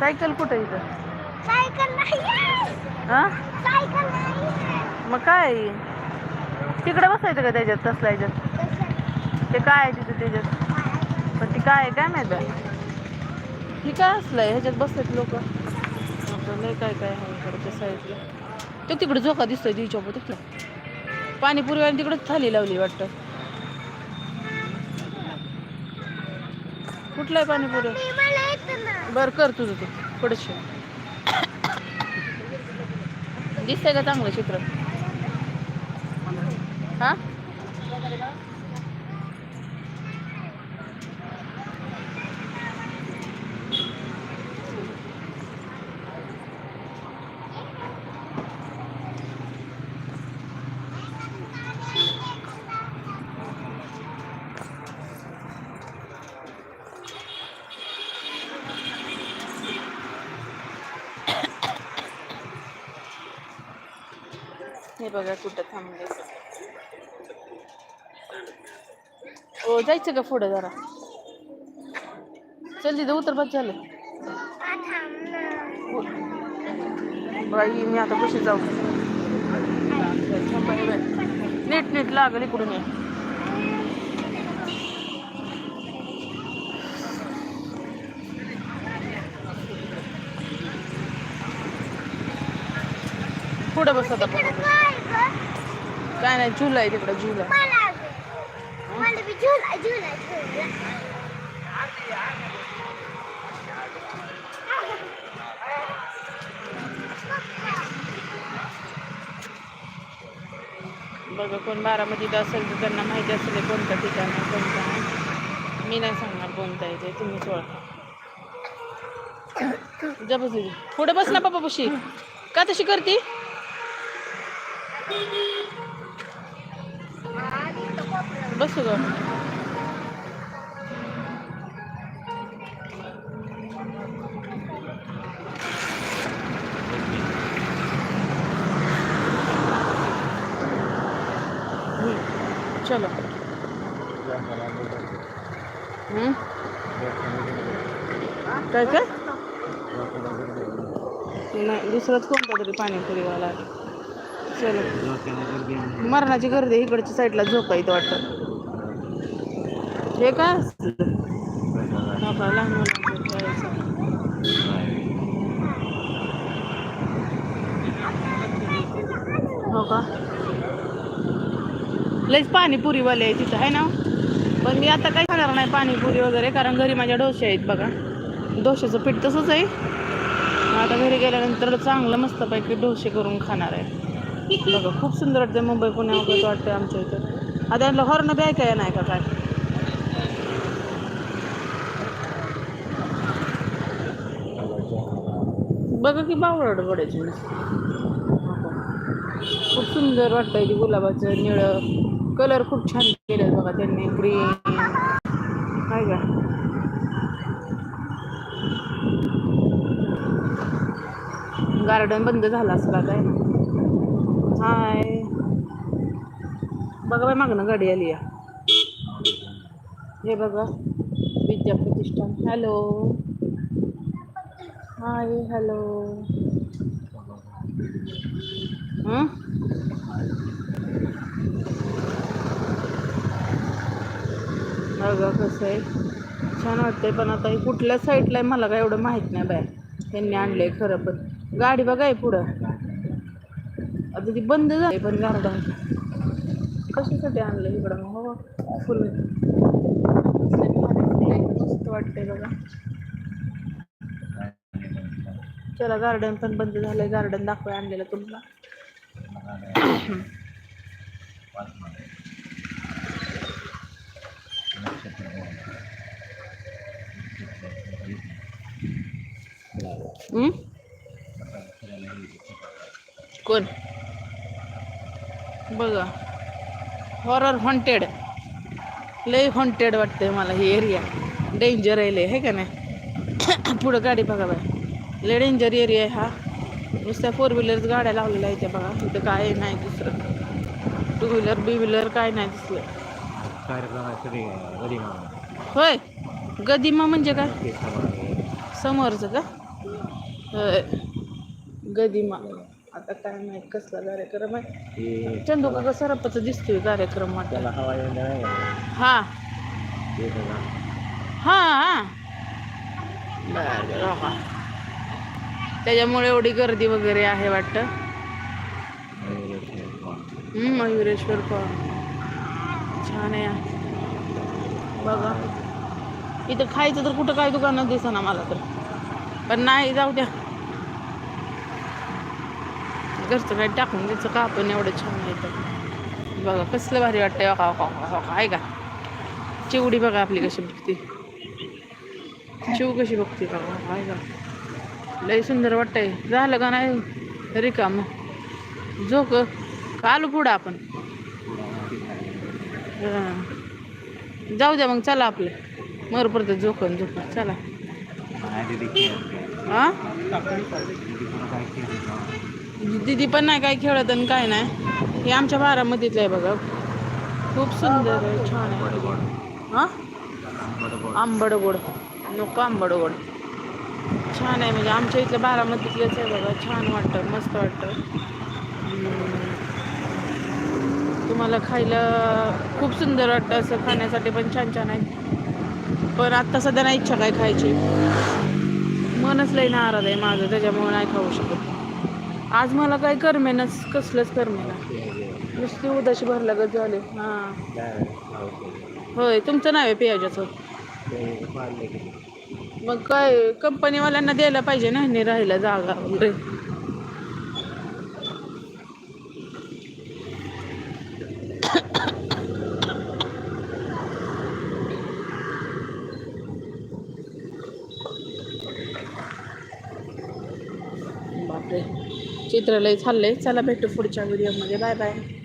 Cycle कुठं इथं? Cycle नाही हा सायकल नाही मग काय तिकडे बसायचं का त्याच्यात? तसल्या ह्याच्यात ते काय आहे तिथं त्याच्यात? पण ती काय आहे काय माहिती. ही काय असलंय? ह्याच्यात बसतात लोक. लय काय काय आहे साईडला. तो तिकडे झोका दिसतोय तिच्या तिकडे पाणीपुरी आणि तिकडे थाली लावली वाटतं. कुठलं आहे पाणीपुरी बरं कर तुझं ते पुढचे. दिसतंय का चांगलं चित्र? हा? बघा कुठं थांबले. ओ जायचं का पुढे जरा. चल तिथं उतर बस झालं. बाई मी आता कशी जाऊ. नीट नीट लागल इकडून. ये पुढे बस आता काय नाही झुला आहे तिकडं झुला. बघा कोण बारामतीत असेल तर त्यांना माहिती असेल कोणतं ठिकाण आहे कोणतं आहे. मी नाही सांगणार कोणतं आहे ते तुम्हीच ओळखा. जा बस. पुढे बस ना बाबा बशी. का तशी करती? बसू ग. चलो. काय काय? नाही दुसरंच कोणतं तरी पाणीपुरीवाला आहे. चलो मरणाची गर्दी आहे, इकडच्या साईडला झोका इथं वाटतं. हे काय का, लहान हो का? लईच पाणीपुरीवाले आहे तिथं आहे ना? पण मी आता काही खाणार नाही पाणीपुरी वगैरे कारण घरी माझ्या डोसे आहेत बघा. डोश्याचं पीठ तसंच आहे. मग आता घरी गेल्यानंतर चांगलं मस्तपैकी डोसे करून खाणार आहे. बघा खूप सुंदर वाटतं मुंबई पुण्या वगैरे वाटतं आमच्या इथं. आता यांना हॉर्न बी ऐकाय नाही का काय? बघा की बावळड पडायची खूप सुंदर वाटतंय ते गुलाबाचं निळं. कलर खूप छान केलं बघा त्यांनी ग्रीन काय का गार्डन बंद झालं असं का काय? हाय. बघा बाय मागणं गाडी आली आहे हे बघा विद्या प्रतिष्ठान. हॅलो. Hi hello. बघा कसं आहे. छान वाटतंय पण आता कुठल्या साईडला आहे मला काय एवढं माहीत नाही बाय त्यांनी आणलंय खरं पण गाडी बघा आहे पुढं. आता ती बंद झाली पण गार्डन कशासाठी आणलं इकडं मग? हो फुल. मस्त वाटतंय बघा. चला गार्डन पण बंद झालंय. गार्डन दाखवाय आणलेलं तुम्हाला? कोण? बघा. हॉरर हॉन्टेड लय हॉन्टेड वाटतंय मला ही एरिया डेंजर आहे लय का नाही? पुढं गाडी बघा बाय लय डेंजर एरिया आहे हा. नुसत्या फोर व्हीलरच गाड्या लावलेल्या आहेत त्या बघा. तिथं काय नाही दुसरं. टू व्हीलर बी व्हीलर काय नाही दिसलं होय. गदिमा म्हणजे काय? समोरचं का? होय. गदिमा. आता काय माहीत कसला कार्यक्रम आहे? ते चंदू का सरपचा दिसतोय कार्यक्रम वाटत त्याला हवा येऊन नाही का? हा. ते. हा बरं हो. त्याच्यामुळे एवढी गर्दी वगैरे आहे वाटतं? हम्म, मयुरेश्वर पण. छान आहे. बघा. इथं खायचं तर कुठं काय दुकानात दिसना मला तर. पण नाही जाऊ द्या. घरचं काय टाकून द्यायचं का? आपण एवढं छान आहे तर बघा कसलं भारी वाटतंय. हो का, हो का, हो का, आहे का? चिवडी बघा आपली कशी बघते. चिव कशी बघते बघा. आहे का? लय सुंदर वाटतंय. झालं का नाही? रिकाम. झोक आलो पुढं आपण. जाऊ द्या मग चला आपलं. मर परत झोकन झोकन चला. हा दीदी दिदी पण नाही काय खेळत आणि काय नाही. हे आमच्या बारामतीतलं आहे बघा. खूप सुंदर आहे छान आहे. हा? बरोबर. आंबड गोड नको आंबड गोड छान आहे म्हणजे आमच्या इथलं बारामतीतलंच आहे बघा. छान वाटतं मस्त वाटतं. तुम्हाला खायला खूप सुंदर वाटतं असं खाण्यासाठी पण छान छान आहे. पण आत्ता सध्या नाही इच्छा काय खायची. मनच लई नाराज आहे माझं त्याच्यामुळे नाही खाऊ शकत. आज मला काय करमेनच कसलंच करमेना. नुसती उदाशी भरलागत झाले. हां. होय तुमचं नाव आहे पियाजाचं? मग काय कंपनीवाल्यांना द्यायला पाहिजे ना ह्यांनी जागा वगैरे. बापरे चित्रालय आहे चला भेटू पुढच्या व्हिडिओमध्ये बाय बाय